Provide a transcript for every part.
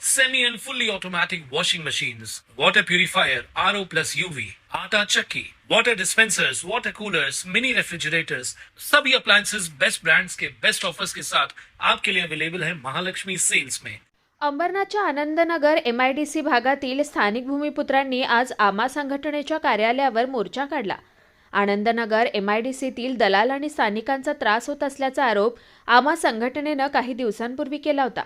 semi and fully automatic washing machines, water purifier, RO plus UV, आटा चक्की, water dispensers, water coolers, mini refrigerators, सभी appliances best brands के best offers के साथ आपके लिए अवेलेबल है महालक्ष्मी सेल्स में। अंबरनाथच्या Anandnagar M I D C भागातील स्थानिक भूमिपुत्रांनी आज आमा संघटनेच्या कार्यालयावर मोर्चा काढला. आनंदनगर एम आय डी सीतील दलाल आणि स्थानिकांचा त्रास होत असल्याचा आरोप आमा संघटनेनं काही दिवसांपूर्वी केला होता.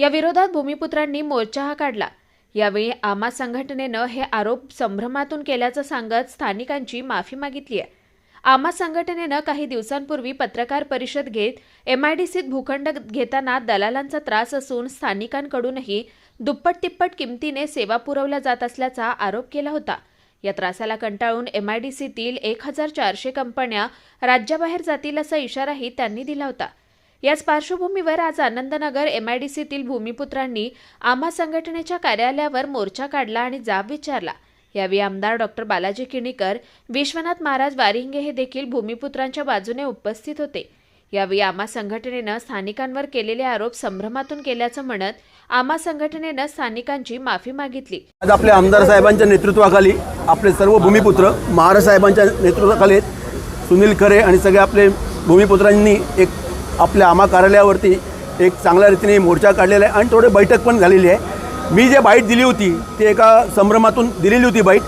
या विरोधात भूमिपुत्रांनी मोर्चा हा काढला. यावेळी आमा संघटनेनं हे आरोप संभ्रमातून केल्याचं सांगत स्थानिकांची माफी मागितली आहे आमा संघटनेनं काही दिवसांपूर्वी पत्रकार परिषद घेत एमआयडीसीत भूखंड घेताना दलालांचा त्रास असून स्थानिकांकडूनही दुप्पट तिप्पट किमतीने सेवा पुरवल्या जात असल्याचा आरोप केला होता. या त्रासाला कंटाळून एमआयडीसीतील एक हजार चारशे कंपन्या राज्याबाहेर जातील असा इशाराही त्यांनी दिला होता. याच पार्श्वभूमीवर आज आनंदनगर एमआयडीसीतील भूमिपुत्रांनी आम्हा संघटनेच्या कार्यालयावर मोर्चा काढला आणि जाब विचारला. यावेळी आमदार डॉक्टर बालाजी किणीकर विश्वनाथ महाराज वारिंगे हे देखील भूमिपुत्रांच्या बाजूने उपस्थित होते. यावेळी आमा संघटनेनं स्थानिकांवर केलेले आरोप संभ्रमातून केल्याचं म्हणत आमा संघटनेनं स्थानिकांची माफी मागितली. आज आपल्या आमदार साहेबांच्या नेतृत्वाखाली आपले सर्व भूमिपुत्र महाराज साहेबांच्या नेतृत्वाखाली सुनील खरे आणि सगळे आपले भूमिपुत्रांनी एक आपल्या आमा कार्यालयावरती एक चांगल्या रीतीने मोर्चा काढलेला आहे आणि थोडे बैठक पण झालेली आहे. मी जे बाईट दिली होती ती एका संभ्रमातून दिलेली होती बाईट.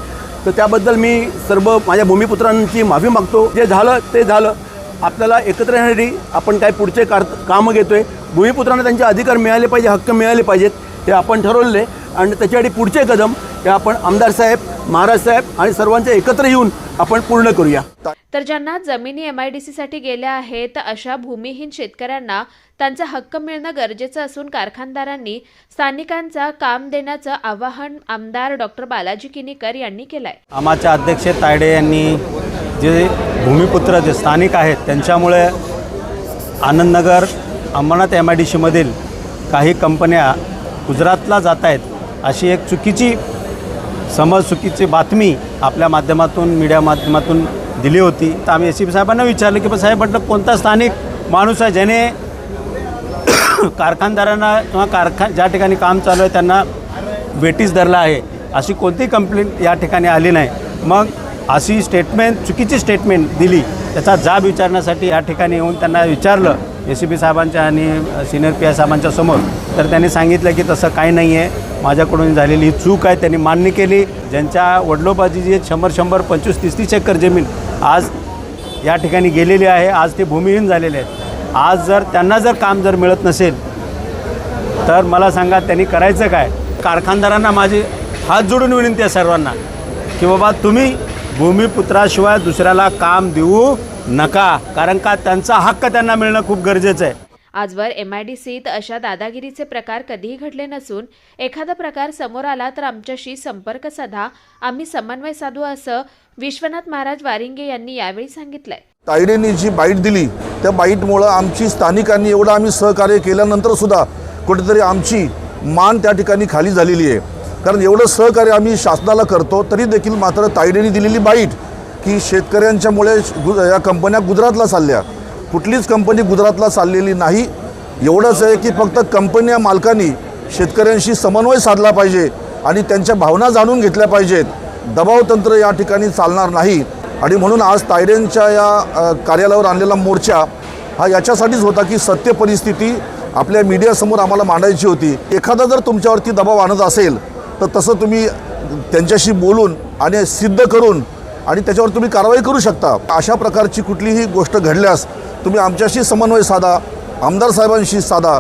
तर त्याबद्दल मी सर्व माझ्या भूमिपुत्रांची माफी मागतो. जे झालं ते झालं. आपल्याला एकत्र येण्यासाठी आपण काय पुढचे कार कामं घेतो आहे भूमिपुत्रांना त्यांचे अधिकार मिळाले पाहिजे हक्क मिळाले पाहिजेत हे आपण ठरवले आणि त्याच्यासाठी पुढचे कदम हे आपण आमदार साहेब महाराज साहेब आणि सर्वांचे एकत्र येऊन आपण पूर्ण करूया. तर ज्यांना जमिनी एमआयडीसीसाठी गेल्या आहेत अशा भूमिहीन शेतकऱ्यांना त्यांचा हक्क मिळणं गरजेचं असून कारखानदारांनी स्थानिकांचा काम देण्याचं आवाहन आमदार डॉक्टर बालाजी किनीकर यांनी केलंय. आमाचे अध्यक्ष तायडे यांनी जे भूमिपुत्र जे स्थानिक आहेत त्यांच्यामुळे Anandnagar Ambernath M I D सीमधील काही कंपन्या गुजरातला जात आहेत अशी एक चुकीची समज चुकीची बातमी आपल्या माध्यमातून मीडिया माध्यमातून दिली होती. तर आम्ही एस सी पी साहेबांना विचारलं की पण साहेब म्हटलं कोणता स्थानिक माणूस आहे ज्याने कारखानदारांना किंवा कारखा ज्या ठिकाणी काम चालू आहे त्यांना वेटीस धरला आहे? अशी कोणतीही कंप्लेंट या ठिकाणी आली नाही. मग अशी स्टेटमेंट चुकीची स्टेटमेंट दिली. त्याचा जाब विचारण्यासाठी या ठिकाणी येऊन त्यांना विचारलं ए सी पी साहेबांच्या आणि सिनियर पी आय साहेबांच्या समोर. तर त्यांनी सांगितलं की तसं काही नाही आहे माझ्याकडून झालेली ही चूक आहे त्यांनी मान्य केली. ज्यांच्या वडलोबाची शंभर शंभर पंचवीस तीस तीस एकर जमीन आज या ठिकाणी गेलेली आहे आज ते भूमिहीन झालेले आहेत. आज जर त्यांना जर काम जर मिळत नसेल तर मला सांगा त्यांनी करायचं काय? कारखानदारांना माझी हात जोडून विनंती आहे सर्वांना की बाबा तुम्ही भूमिपुत्राशिवाय दुसऱ्याला काम देऊ नका कारण का त्यांचा हक्क त्यांना मिळणं खूप गरजेचं आहे. आजवर एमआयडीसीत अशा दादागिरीचे प्रकार कधीही घडले नसून एखादा प्रकार समोर आला तर आमच्याशी संपर्क साधा. आम्ही समन्वय साधू असं विश्वनाथ महाराज वारिंगे यांनी यावेळी सांगितलंय. तायडेंनी जी बाईट दिली त्या बाईटमुळं आमची स्थानिकांनी एवढं आम्ही सहकार्य केल्यानंतर सुद्धा कुठेतरी आमची मान त्या ठिकाणी खाली झालेली आहे. कारण एवढं सहकार्य आम्ही शासनाला करतो तरी देखील मात्र तायडेंनी दिलेली बाईट की शेतकऱ्यांच्यामुळे गु या कंपन्या गुजरातला चालल्या. कुठलीच कंपनी गुजरातला चाललेली नाही. एवढंच आहे की फक्त कंपन्या मालकांनी शेतकऱ्यांशी समन्वय साधला पाहिजे आणि त्यांच्या भावना जाणून घेतल्या पाहिजेत. दबाव तंत्र या ठिकाणी चालणार नाही. आणि म्हणून आज तायडेंच्या या कार्यालयावर आणलेला मोर्चा हा याच्यासाठीच होता की सत्य परिस्थिती आपल्या मीडियासमोर आम्हाला मांडायची होती. एखादा जर तुमच्यावरती दबाव आणत असेल तर तसं तुम्ही त्यांच्याशी बोलून आणि सिद्ध करून आणि त्याच्यावर तुम्ही कारवाई करू शकता. अशा प्रकारची कुठलीही गोष्ट घडल्यास तुम्ही आमच्याशी समन्वय साधा आमदार साहेबांशी साधा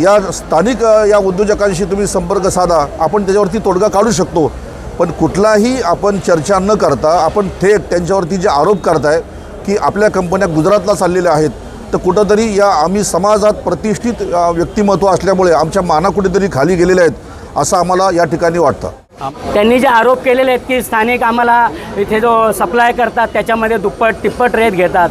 या स्थानिक या उद्योजकांशी तुम्ही संपर्क साधा आपण त्याच्यावरती तोडगा काढू शकतो. पण कुठलाही आपण चर्चा न करता आपण थेट त्यांच्यावरती जे आरोप करताय की आपल्या कंपन्या गुजरातला चाललेल्या आहेत तर कुठंतरी या आम्ही समाजात प्रतिष्ठित व्यक्तिमत्व असल्यामुळे आमच्या माना कुठेतरी खाली गेलेल्या आहेत असं आम्हाला या ठिकाणी वाटतं. त्यांनी जे आरोप केलेले आहेत की स्थानिक आम्हाला इथे जो सप्लाय करतात त्याच्यामध्ये दुप्पट तिप्पट रेट घेतात.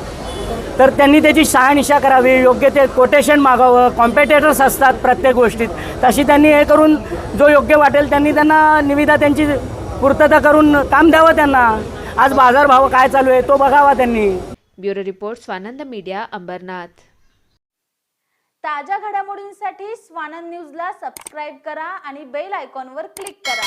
तर त्यांनी त्याची शहानिशा करावी योग्य ते कोटेशन मागावं कॉम्पिटेटर्स असतात प्रत्येक गोष्टीत. तशी त्यांनी हे करून जो योग्य वाटेल त्यांनी त्यांना निविदा त्यांची पूर्तता करून काम द्यावं त्यांना. आज बाजारभाव काय चालू आहे तो बघावा त्यांनी. Bureau report Swanand media Ambernath. ताज्या घडामोडींसाठी स्वानंद न्यूजला सबस्क्राईब करा आणि बेल आयकॉनवर क्लिक करा.